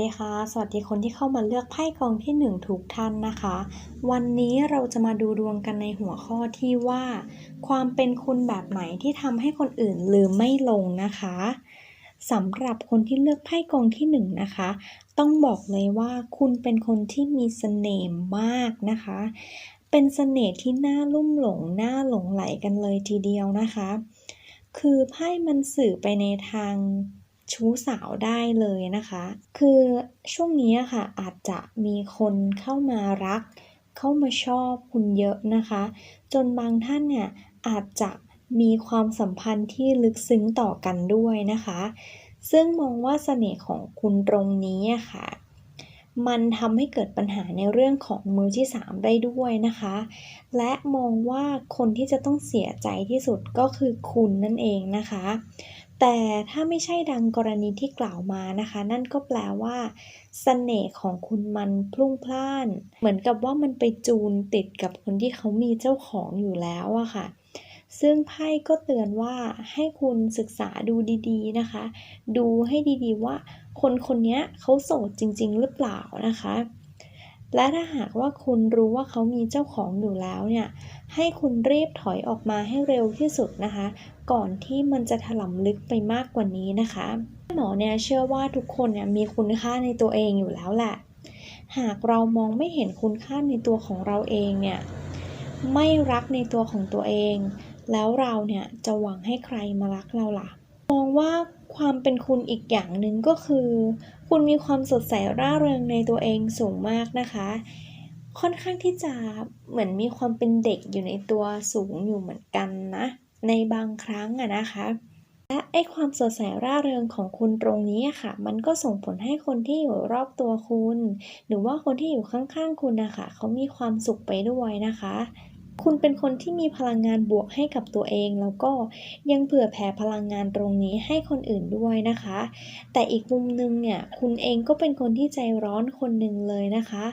ดีค่ะ สวัสดีคนที่เข้ามาเลือกไพ่กองที่ 1 ทุกท่านนะคะ วันนี้เราจะมาดูดวงกันในหัวข้อที่ว่า ความเป็นคุณแบบไหนที่ทำให้คนอื่นลืมไม่ลงนะคะสำหรับคนที่เลือกไพ่กองที่1นะคะ ต้องบอกเลยว่าคุณเป็นคนที่มีเสน่ห์มากนะคะ เป็นเสน่ห์ที่น่าลุ่มหลงน่าหลงไหลกันเลยทีเดียวนะคะ คือไพ่มันสื่อไปในทาง ชู้สาวได้เลยนะคะ คือช่วงนี้ค่ะอาจจะมีคนเข้ามารัก เข้ามาชอบคุณเยอะนะคะ จนบางท่านเนี่ยอาจจะมีความสัมพันธ์ที่ลึกซึ้งต่อกันด้วยนะคะ ซึ่งมองว่าเสน่ห์ของคุณตรงนี้ค่ะ มันทำให้เกิดปัญหาในเรื่องของมือที่ 3 ได้ด้วยนะคะ และมองว่าคนที่จะต้องเสียใจที่สุดก็คือคุณนั่นเองนะคะ แต่ถ้าไม่ใช่ดังกรณีที่กล่าวมานะคะ นั่นก็แปลว่าเสน่ห์ของคุณมันพลุ่งพล่าน เหมือนกับว่ามันไปจูนติดกับคนที่เขามีเจ้าของอยู่แล้วอะค่ะ ซึ่งไพ่ก็เตือนว่าให้คุณศึกษาดูดีๆนะคะ ดูให้ดีๆว่า คนคนนี้เขาโสดจริง ๆ หรือเปล่านะคะ และถ้าหากว่าคุณรู้ว่าเขามีเจ้าของอยู่แล้วเนี่ยให้คุณรีบถอยออกมาให้เร็วที่สุดนะคะ ก่อนที่มันจะถล่มลึกไปมากกว่านี้นะคะ หมอเนี่ยเชื่อว่าทุกคนเนี่ยมีคุณค่าในตัวเองอยู่แล้วแหละ หากเรามองไม่เห็นคุณค่าในตัวของเราเองเนี่ย ไม่รักในตัวของตัวเอง แล้วเราเนี่ยจะหวังให้ใครมารักเราล่ะ มองว่าความเป็นคุณอีกอย่างหนึ่งก็คือ คุณมีความสดใสร่าเริงในตัวเองสูงมากนะคะ ค่อนข้างที่จะเหมือนมีความเป็นเด็กอยู่ในตัวสูงอยู่เหมือนกันนะ ในบางครั้งอะนะคะ และไอความสดใสร่าเริงของคุณตรงนี้ค่ะ มันก็ส่งผลให้คนที่อยู่รอบตัวคุณ หรือว่าคนที่อยู่ข้างๆคุณนะคะเขามีความสุขไปด้วยนะคะคุณเป็นคนที่มีพลังงานบวกให้กับตัวเอง แล้วก็ยังเผื่อแผ่พลังงานตรงนี้ให้คนอื่นด้วยนะคะ แต่อีกมุมนึงเนี่ย คุณเองก็เป็นคนที่ใจร้อนคนหนึ่งเลยนะคะ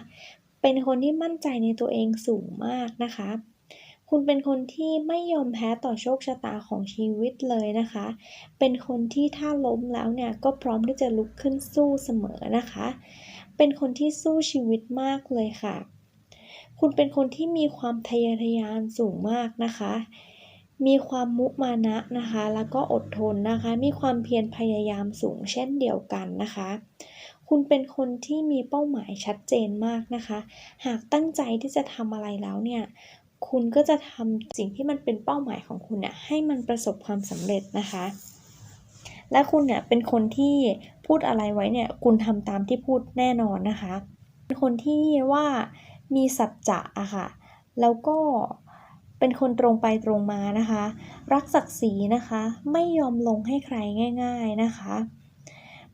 เป็นคนที่มั่นใจในตัวเองสูงมากนะคะ คุณเป็นคนที่ไม่ยอมแพ้ต่อโชคชะตาของชีวิตเลยนะคะ เป็นคนที่ถ้าล้มแล้วเนี่ยก็พร้อมที่จะลุกขึ้นสู้เสมอนะคะ เป็นคนที่สู้ชีวิตมากเลยค่ะ คุณเป็นคนที่มีความทะเยอทะยานสูงมากนะคะ มีความมุมานะนะคะ แล้วก็อดทนนะคะ มีความเพียรพยายามสูงเช่นเดียวกันนะคะคุณเป็นคนที่มีเป้าหมายชัดเจนมากนะคะ หากตั้งใจที่จะทำอะไรแล้วเนี่ย คุณก็จะทำสิ่งที่มันเป็นเป้าหมายของคุณเนี่ยให้มันประสบความสำเร็จนะคะ และคุณเนี่ยเป็นคนที่พูดอะไรไว้เนี่ยคุณทำตามที่พูดแน่นอนนะคะ เป็นคนที่ว่ามีสัจจะอะค่ะ แล้วก็เป็นคนตรงไปตรงมานะคะ รักศักดิ์ศรีนะคะ ไม่ยอมลงให้ใครง่าย ๆนะคะ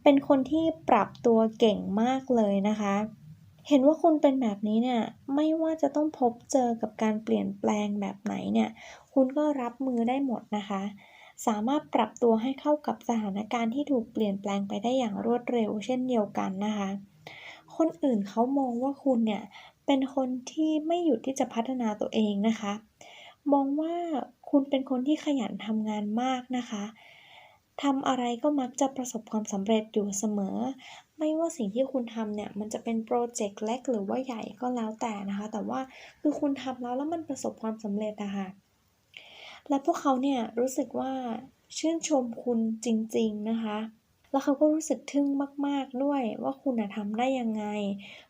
เป็นคนที่ปรับตัวเก่งมากเลยนะคะ เห็นว่าคุณเป็นแบบนี้เนี่ยไม่ว่าจะต้องพบเจอกับการเปลี่ยนแปลงแบบไหนเนี่ยคุณก็รับมือได้หมดนะคะ สามารถปรับตัวให้เข้ากับสถานการณ์ที่ถูกเปลี่ยนแปลงไปได้อย่างรวดเร็วเช่นเดียวกันนะคะ คนอื่นเขามองว่าคุณเนี่ยเป็นคนที่ไม่หยุดที่จะพัฒนาตัวเองนะคะ มองว่าคุณเป็นคนที่ขยันทำงานมากนะคะ ทำอะไรก็มักจะประสบความสำเร็จอยู่เสมอ ไม่ว่าสิ่งที่คุณทำเนี่ย มันจะเป็นโปรเจกต์เล็กหรือว่าใหญ่ก็แล้วแต่นะคะ แต่ว่าคือคุณทำแล้วแล้วมันประสบความสำเร็จอะค่ะและพวกเขาเนี่ยรู้สึกว่าชื่นชมคุณจริง ๆ นะคะ แล้วเขาก็รู้สึกทึ่งมาก ๆด้วยว่าคุณทำได้ยังไง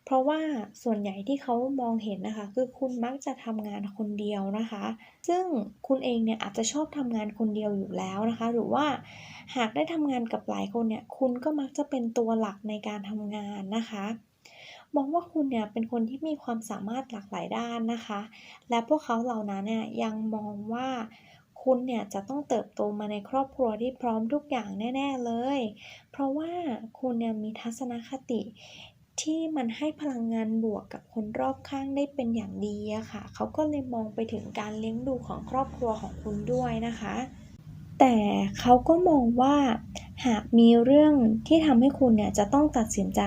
เพราะว่าส่วนใหญ่ที่เขามองเห็นนะคะ คือคุณมักจะทำงานคนเดียวนะคะ ซึ่งคุณเองเนี่ยอาจจะชอบทำงานคนเดียวอยู่แล้วนะคะ หรือว่าหากได้ทำงานกับหลายคนเนี่ย คุณก็มักจะเป็นตัวหลักในการทำงานนะคะมองว่าคุณเนี่ยเป็นคนที่มีความสามารถหลากหลายด้านนะคะ และพวกเขาเหล่านั้นเนี่ยยังมองว่า คุณเนี่ยจะต้องเติบโตมาในครอบครัวที่พร้อมทุกอย่างแน่ ๆเลย เพราะว่าคุณเนี่ยมีทัศนคติที่มันให้พลังงานบวกกับคนรอบข้างได้เป็นอย่างดีอะค่ะ เขาก็เลยมองไปถึงการเลี้ยงดูของครอบครัวของคุณด้วยนะคะ แต่เขาก็มองว่า หากมีเรื่องที่ทำให้คุณเนี่ยจะต้องตัดสินใจ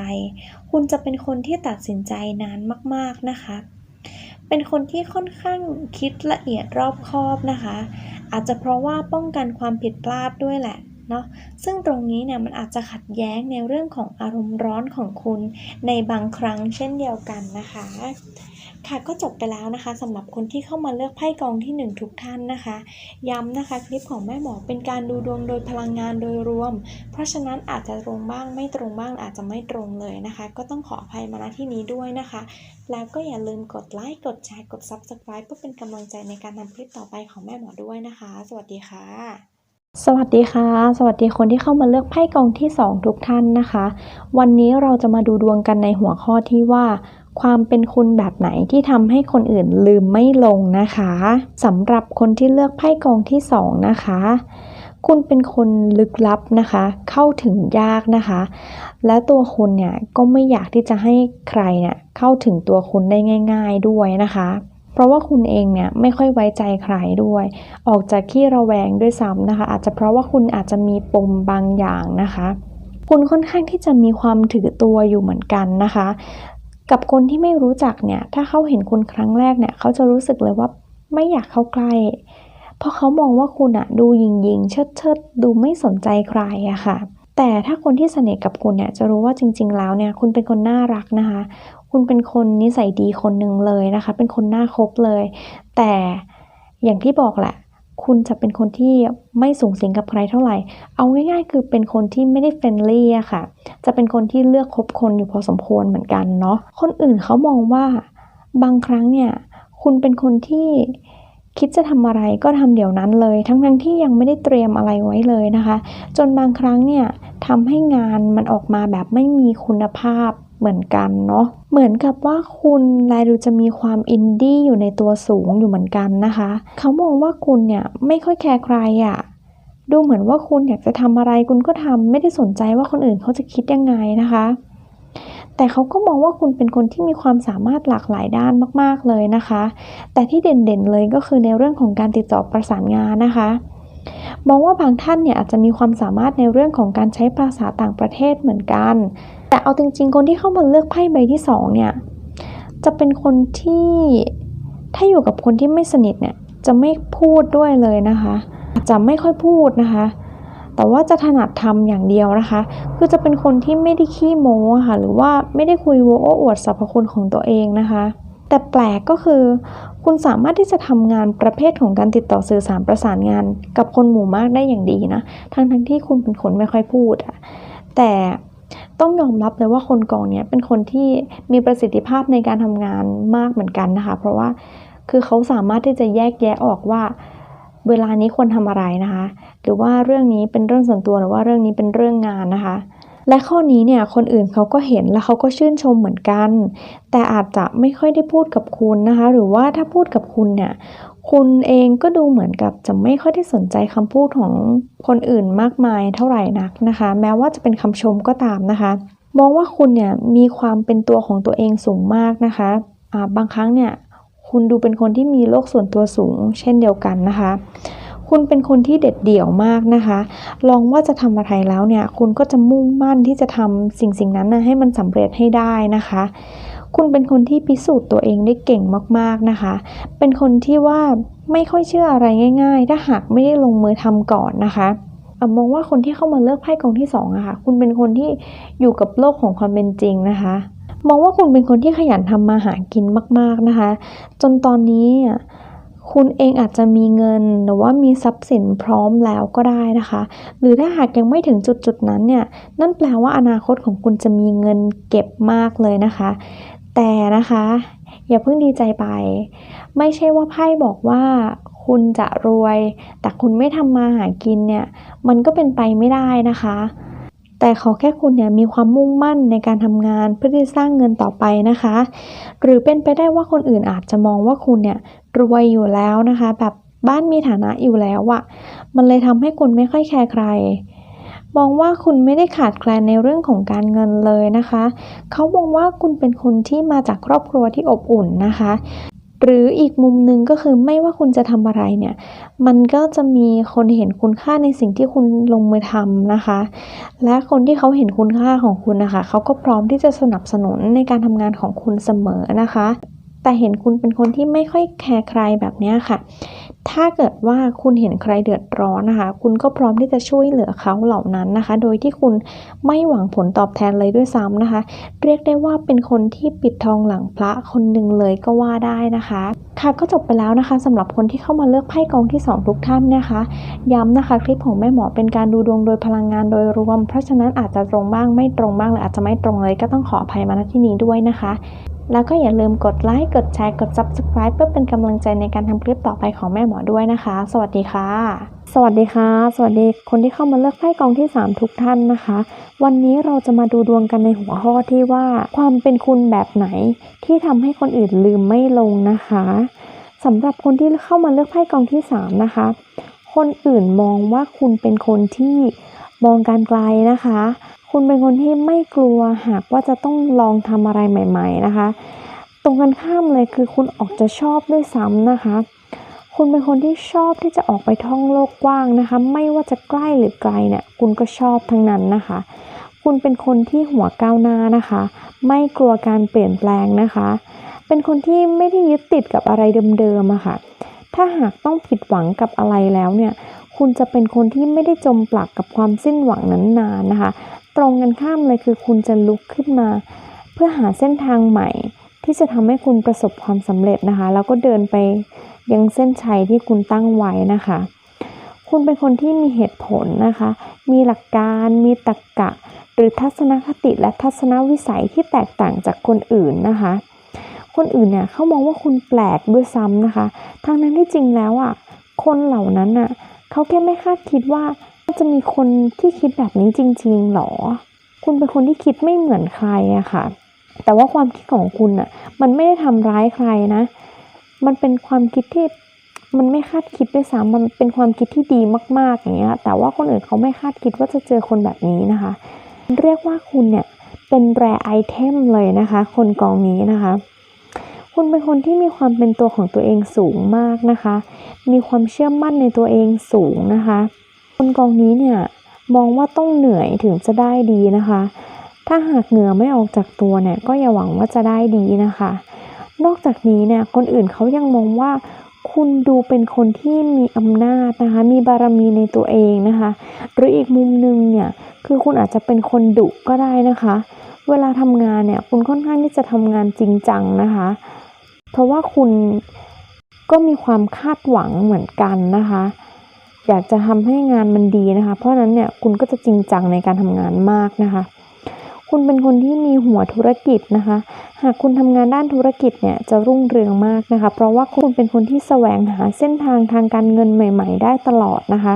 คุณจะเป็นคนที่ตัดสินใจนานมาก ๆนะคะ เป็นคนที่ค่อนข้างคิดละเอียดรอบคอบนะคะ อาจจะเพราะว่าป้องกันความผิดพลาดด้วยแหละเนาะซึ่งตรงนี้เนี่ยมันอาจจะขัดแย้งในเรื่องของอารมณ์ร้อนของคุณในบางครั้งเช่นเดียวกันนะคะ ค่ะก็จบไปแล้วนะคะสำหรับคนที่เข้ามาเลือกไพ่กองที่ 1 ทุกท่านนะคะ ย้ำนะคะคลิปของแม่หมอเป็นการดูดวงโดยพลังงานโดยรวม เพราะฉะนั้นอาจจะตรงบ้างไม่ตรงบ้างอาจจะไม่ตรงเลยนะคะ ก็ต้องขออภัยมาณที่นี้ด้วยนะคะ แล้วก็อย่าลืมกดไลค์กดแชร์กด Subscribe เพื่อเป็นกำลังใจในการทำคลิปต่อไปของแม่หมอด้วยนะคะ สวัสดีค่ะ สวัสดีค่ะ สวัสดีคนที่เข้ามาเลือกไพ่กองที่ 2 ทุกท่านนะคะ วันนี้เราจะมาดูดวงกันในหัวข้อที่ว่า ความเป็นคุณแบบไหนที่ทำให้คนอื่นลืมไม่ลงนะคะสำหรับคนที่เลือกไพ่กองที่ 2 นะคะ คุณเป็นคนลึกลับนะคะ เข้าถึงยากนะคะ และตัวคุณเนี่ยก็ไม่อยากที่จะให้ใครเนี่ยเข้าถึงตัวคุณได้ง่าย ๆด้วยนะคะ เพราะว่าคุณเองเนี่ยไม่ค่อยไว้ใจใครด้วย ออกจากขี้ระแวงด้วยซ้ำนะคะ อาจจะเพราะว่าคุณอาจจะมีปมบางอย่างนะคะ คุณค่อนข้างที่จะมีความถือตัวอยู่เหมือนกันนะคะ กับคนที่ไม่รู้จักเนี่ย ถ้าเขาเห็นคุณครั้งแรกเนี่ยเขาจะรู้สึกเลยว่าไม่อยากเข้าใกล้ เพราะเขามองว่าคุณอะดูยิงยิงเชิดเชิดดูไม่สนใจใครอะค่ะแต่ถ้าคนที่สนิทกับคุณเนี่ยจะรู้ว่าจริง ๆ แล้วเนี่ยคุณเป็นคนน่ารักนะคะ คุณเป็นคนนิสัยดีคนหนึ่งเลยนะคะ เป็นคนน่าคบเลย แต่อย่างที่บอกแหละ คุณจะเป็นคนที่ไม่สูงสิงกับใครเท่าไหร่ เอาง่ายๆ คือเป็นคนที่ไม่ได้เฟรนลี่อะค่ะ จะเป็นคนที่เลือกคบคนอยู่พอสมควรเหมือนกันเนาะ คนอื่นเขามองว่าบางครั้งเนี่ยคุณเป็นคนที่คิดจะทำอะไรก็ทำเดี๋ยวนั้นเลย ทั้งๆที่ยังไม่ได้เตรียมอะไรไว้เลยนะคะ จนบางครั้งเนี่ยทำให้งานมันออกมาแบบไม่มีคุณภาพ เหมือนกันเนาะเหมือนกับว่าคุณแลดูจะมีความอินดี้อยู่ในตัวสูงอยู่เหมือนกันนะคะเขามองว่าคุณเนี่ยไม่ค่อยแคร์ใครอะดูเหมือนว่าคุณอยากจะทำอะไรคุณก็ทำไม่ได้สนใจว่าคนอื่นเขาจะคิดยังไงนะคะ แต่เขาก็มองว่าคุณเป็นคนที่มีความสามารถหลากหลายด้านมาก ๆเลยนะคะ แต่ที่เด่นๆเลยก็คือในเรื่องของการติดต่อประสานงานนะคะ มองว่าบางท่านเนี่ยอาจจะมีความสามารถในเรื่องของการใช้ภาษาต่างประเทศเหมือนกัน แต่เอาจริง ๆ คนที่เข้ามาเลือกไพ่ใบที่สองเนี่ยจะเป็นคนที่ถ้าอยู่กับคนที่ไม่สนิทเนี่ยจะไม่พูดด้วยเลยนะคะจะไม่ค่อยพูดนะคะ แต่ว่าจะถนัดทำอย่างเดียวนะคะ คือจะเป็นคนที่ไม่ได้ขี้โม้ค่ะ หรือว่าไม่ได้คุยโวโอ้อวดสรรพคุณของตัวเองนะคะ แต่แปลกก็คือ คุณสามารถที่จะทำงานประเภทของการติดต่อสื่อสารประสานงาน กับคนหมู่มากได้อย่างดีนะ ทั้งทั้งที่คุณเป็นคนไม่ค่อยพูดอะแต่ต้องยอมรับเลยว่าคนกองเนี้ยเป็นคนที่มีประสิทธิภาพในการทำงานมากเหมือนกันนะคะ เพราะว่าคือเขาสามารถที่จะแยกแยะออกว่า เวลานี้ควรทำอะไรนะคะ หรือว่าเรื่องนี้เป็นเรื่องส่วนตัวหรือว่าเรื่องนี้เป็นเรื่องงานนะคะ และข้อนี้เนี่ยคนอื่นเขาก็เห็นและเขาก็ชื่นชมเหมือนกัน แต่อาจจะไม่ค่อยได้พูดกับคุณนะคะ หรือว่าถ้าพูดกับคุณเนี่ยคุณเองก็ดูเหมือนกับจะไม่ค่อยได้สนใจคำพูดของคนอื่นมากมายเท่าไหร่นักนะคะ แม้ว่าจะเป็นคำชมก็ตามนะคะ มองว่าคุณเนี่ยมีความเป็นตัวของตัวเองสูงมากนะคะอ่าบางครั้งเนี่ยคุณดูเป็นคนที่มีโลกส่วนตัวสูง เช่นเดียวกันนะคะ คุณเป็นคนที่เด็ดเดี่ยวมากนะคะ ลองว่าจะทำอะไรแล้วเนี่ย คุณก็จะมุ่งมั่นที่จะทำสิ่งสิ่งนั้นนะให้มันสำเร็จให้ได้นะคะ คุณเป็นคนที่พิสูจน์ตัวเองได้เก่งมากๆนะคะ เป็นคนที่ว่าไม่ค่อยเชื่ออะไรง่าย ๆ ถ้าหากไม่ได้ลงมือทำก่อนนะคะมองว่าคนที่เข้ามาเลือกไพ่กองที่สองอะค่ะ คุณเป็นคนที่อยู่กับโลกของความเป็นจริงนะคะ มองว่าคุณเป็นคนที่ขยันทำมาหากินมาก ๆนะคะ จนตอนนี้อะ คุณเองอาจจะมีเงินหรือว่ามีทรัพย์สินพร้อมแล้วก็ได้นะคะ หรือถ้าหากยังไม่ถึงจุดจุดๆนั้นเนี่ย นั่นแปลว่าอนาคตของคุณจะมีเงินเก็บมากเลยนะคะ แต่นะคะ อย่าเพิ่งดีใจไป ไม่ใช่ว่าไพ่บอกว่าคุณจะรวย แต่คุณไม่ทำมาหากินเนี่ย มันก็เป็นไปไม่ได้นะคะ แต่ขอแค่คุณเนี่ยมีความมุ่งมั่นในการทำงานเพื่อที่จะสร้างเงินต่อไปนะคะ หรือเป็นไปได้ว่าคนอื่นอาจจะมองว่าคุณเนี่ยรวยอยู่แล้วนะคะ แบบบ้านมีฐานะอยู่แล้วอะมันเลยทำให้คุณไม่ค่อยแคร์ใครมองว่าคุณไม่ได้ขาดแคลนในเรื่องของการเงินเลยนะคะ เขามองว่าคุณเป็นคนที่มาจากครอบครัวที่อบอุ่นนะคะ หรืออีกมุมหนึ่งก็คือไม่ว่าคุณจะทำอะไรเนี่ย มันก็จะมีคนเห็นคุณค่าในสิ่งที่คุณลงมือทำนะคะ และคนที่เขาเห็นคุณค่าของคุณนะคะเขาก็พร้อมที่จะสนับสนุนในการทำงานของคุณเสมอนะคะ แต่เห็นคุณเป็นคนที่ไม่ค่อยแคร์ใครแบบนี้ค่ะ ถ้าเกิดว่าคุณเห็นใครเดือดร้อนนะคะ คุณก็พร้อมที่จะช่วยเหลือเขาเหล่านั้นนะคะ โดยที่คุณไม่หวังผลตอบแทนเลยด้วยซ้ำนะคะ เรียกได้ว่าเป็นคนที่ปิดทองหลังพระคนหนึ่งเลยก็ว่าได้นะคะ ค่ะก็จบไปแล้วนะคะสำหรับคนที่เข้ามาเลือกไพ่กองที่ 2 ทุกท่านนะคะ ย้ำนะคะคลิปของแม่หมอเป็นการดูดวงโดยพลังงานโดยรวม เพราะฉะนั้นอาจจะตรงบ้างไม่ตรงบ้างหรืออาจจะไม่ตรงเลยก็ต้องขออภัยมาณที่นี้ด้วยนะคะ แล้วก็อย่าลืมกดไลค์ กดแชร์ กด Subscribe เพื่อเป็นกำลังใจในการทำคลิปต่อไปของแม่หมอด้วยนะคะ สวัสดีค่ะ สวัสดีค่ะ สวัสดีคนที่เข้ามาเลือกไพ่กองที่ 3 ทุกท่านนะคะ วันนี้เราจะมาดูดวงกันในหัวข้อที่ว่า ความเป็นคุณแบบไหนที่ทำให้คนอื่นลืมไม่ลงนะคะสำหรับคนที่เข้ามาเลือกไพ่กองที่ 3 นะคะ คนอื่นมองว่าคุณเป็นคนที่มองการไกลนะคะ คุณเป็นคนที่ไม่กลัวหากว่าจะต้องลองทำอะไรใหม่ ๆนะคะ ตรงกันข้ามเลยคือคุณออกจะชอบด้วยซ้ำนะคะ คุณเป็นคนที่ชอบที่จะออกไปท่องโลกกว้างนะคะ ไม่ว่าจะใกล้หรือไกลเนี่ย คุณก็ชอบทั้งนั้นนะคะ คุณเป็นคนที่หัวก้าวหน้านะคะ ไม่กลัวการเปลี่ยนแปลงนะคะ เป็นคนที่ไม่ได้ยึดติดกับอะไรเดิมๆอะค่ะ ถ้าหากต้องผิดหวังกับอะไรแล้วเนี่ยคุณจะเป็นคนที่ไม่ได้จมปลักกับความสิ้นหวังนั้นนานนะคะ ตรงกันข้ามเลยคือคุณจะลุกขึ้นมา เพื่อหาเส้นทางใหม่ ที่จะทำให้คุณประสบความสำเร็จนะคะ แล้วก็เดินไปยังเส้นชัยที่คุณตั้งไว้นะคะ คุณเป็นคนที่มีเหตุผลนะคะ มีหลักการมีตรรกะหรือทัศนคติและทัศนวิสัยที่แตกต่างจากคนอื่นนะคะ คนอื่นเนี่ยเขามองว่าคุณแปลกด้วยซ้ำนะคะทั้งนั้นที่จริงแล้วอะคนเหล่านั้นอะเขาแค่ไม่คาดคิดว่า จะมีคนที่คิดแบบนี้จริง ๆหรอ คุณเป็นคนที่คิดไม่เหมือนใครอะค่ะ แต่ว่าความคิดของคุณอะมันไม่ได้ทำร้ายใครนะ มันเป็นความคิดที่มันไม่คาดคิดด้วยซ้ำมันเป็นความคิดที่ดีมาก ๆ อย่างเงี้ย แต่ว่าคนอื่นเขาไม่คาดคิดว่าจะเจอคนแบบนี้นะคะ เรียกว่าคุณเนี่ยเป็นแรไอเทมเลยนะคะ คนกองนี้นะคะ คุณเป็นคนที่มีความเป็นตัวของตัวเองสูงมากนะคะ มีความเชื่อมั่นในตัวเองสูงนะคะ คนกองนี้เนี่ยมองว่าต้องเหนื่อยถึงจะได้ดีนะคะ ถ้าหากเหงื่อไม่ออกจากตัวเนี่ยก็อย่าหวังว่าจะได้ดีนะคะ นอกจากนี้เนี่ยคนอื่นเขายังมองว่าคุณดูเป็นคนที่มีอำนาจนะคะ มีบารมีในตัวเองนะคะ หรืออีกมุมหนึ่งเนี่ยคือคุณอาจจะเป็นคนดุก็ได้นะคะ เวลาทำงานเนี่ยคุณค่อนข้างที่จะทำงานจริงจังนะคะ เพราะว่าคุณก็มีความคาดหวังเหมือนกันนะคะ อยากจะทำให้งานมันดีนะคะ เพราะนั้นเนี่ยคุณก็จะจริงจังในการทำงานมากนะคะ คุณเป็นคนที่มีหัวธุรกิจนะคะ หากคุณทำงานด้านธุรกิจเนี่ยจะรุ่งเรืองมากนะคะ เพราะว่าคุณเป็นคนที่แสวงหาเส้นทางทางการเงินใหม่ ๆ ได้ตลอดนะคะ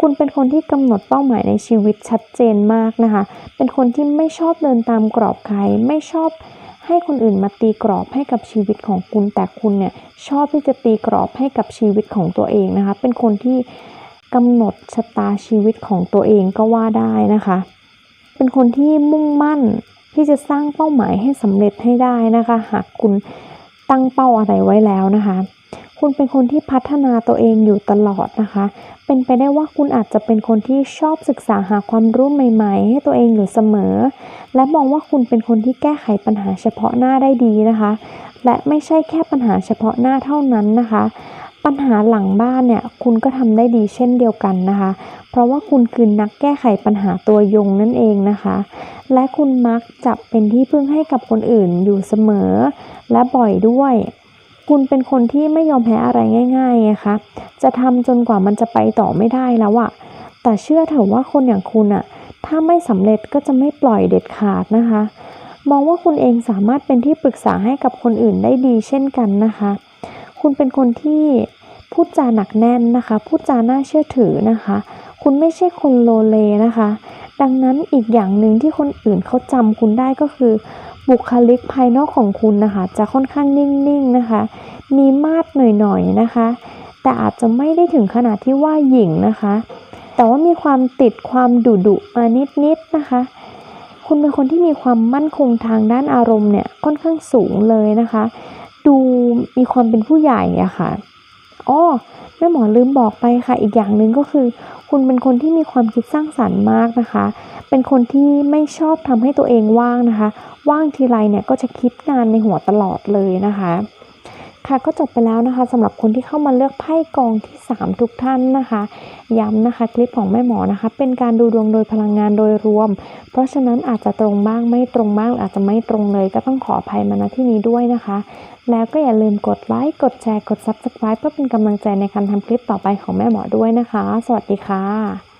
คุณเป็นคนที่กำหนดเป้าหมายในชีวิตชัดเจนมากนะคะ เป็นคนที่ไม่ชอบเดินตามกรอบใคร ไม่ชอบ ให้คนอื่นมาตีกรอบให้กับชีวิตของคุณ แต่คุณเนี่ยชอบที่จะตีกรอบให้กับชีวิตของตัวเองนะคะ เป็นคนที่กำหนดชะตาชีวิตของตัวเองก็ว่าได้นะคะ เป็นคนที่มุ่งมั่นที่จะสร้างเป้าหมายให้สำเร็จให้ได้นะคะ หากคุณตั้งเป้าอะไรไว้แล้วนะคะ คุณเป็นคนที่พัฒนาตัวเองอยู่ตลอดนะคะ เป็นไปได้ว่าคุณอาจจะเป็นคนที่ชอบศึกษาหาความรู้ใหม่ๆ ให้ตัวเองอยู่เสมอ และมองว่าคุณเป็นคนที่แก้ไขปัญหาเฉพาะหน้าได้ดีนะคะ และไม่ใช่แค่ปัญหาเฉพาะหน้าเท่านั้นนะคะ ปัญหาหลังบ้านเนี่ยคุณก็ทำได้ดีเช่นเดียวกันนะคะ เพราะว่าคุณคือนักแก้ไขปัญหาตัวยงนั่นเองนะคะ และคุณมักจะเป็นที่พึ่งให้กับคนอื่นอยู่เสมอ และบ่อยด้วย คุณเป็นคนที่ไม่ยอมแพ้อะไรง่ายๆนะคะจะทำจนกว่ามันจะไปต่อไม่ได้แล้วอะแต่เชื่อเถอะว่าคนอย่างคุณอะถ้าไม่สำเร็จก็จะไม่ปล่อยเด็ดขาดนะคะ มองว่าคุณเองสามารถเป็นที่ปรึกษาให้กับคนอื่นได้ดีเช่นกันนะคะ คุณเป็นคนที่พูดจาหนักแน่นนะคะ พูดจาน่าเชื่อถือนะคะ คุณไม่ใช่คนโลเลนะคะ ดังนั้นอีกอย่างหนึ่งที่คนอื่นเขาจำคุณได้ก็คือ บุคลิกภายนอกของคุณนะคะ จะค่อนข้างนิ่งๆนะคะ มีมาดหน่อยๆนะคะ แต่อาจจะไม่ได้ถึงขนาดที่ว่าหยิ่งนะคะ แต่ว่ามีความติดความดุดุๆมานิดๆนะคะ คุณเป็นคนที่มีความมั่นคงทางด้านอารมณ์เนี่ยค่อนข้างสูงเลยนะคะ ดูมีความเป็นผู้ใหญ่อะค่ะ อ้อแม่หมอลืมบอกไปค่ะ อีกอย่างหนึ่งก็คือ คุณเป็นคนที่มีความคิดสร้างสรรค์มากนะคะ เป็นคนที่ไม่ชอบทำให้ตัวเองว่างนะคะ ว่างทีไรเนี่ยก็จะคิดงานในหัวตลอดเลยนะคะ ค่ะก็จบไปแล้วนะคะสำหรับคนที่เข้ามาเลือกไพ่กองที่ 3 ทุกท่านนะคะ ย้ำนะคะคลิปของแม่หมอนะคะ เป็นการดูดวงโดยพลังงานโดยรวม เพราะฉะนั้นอาจจะตรงบ้างไม่ตรงบ้างหรืออาจจะไม่ตรงเลยก็ต้องขออภัยมาณที่นี้ด้วยนะคะ แล้วก็อย่าลืมกดไลค์กดแชร์กด Subscribe เพื่อเป็นกำลังใจในการทำคลิปต่อไปของแม่หมอด้วยนะคะ สวัสดีค่ะ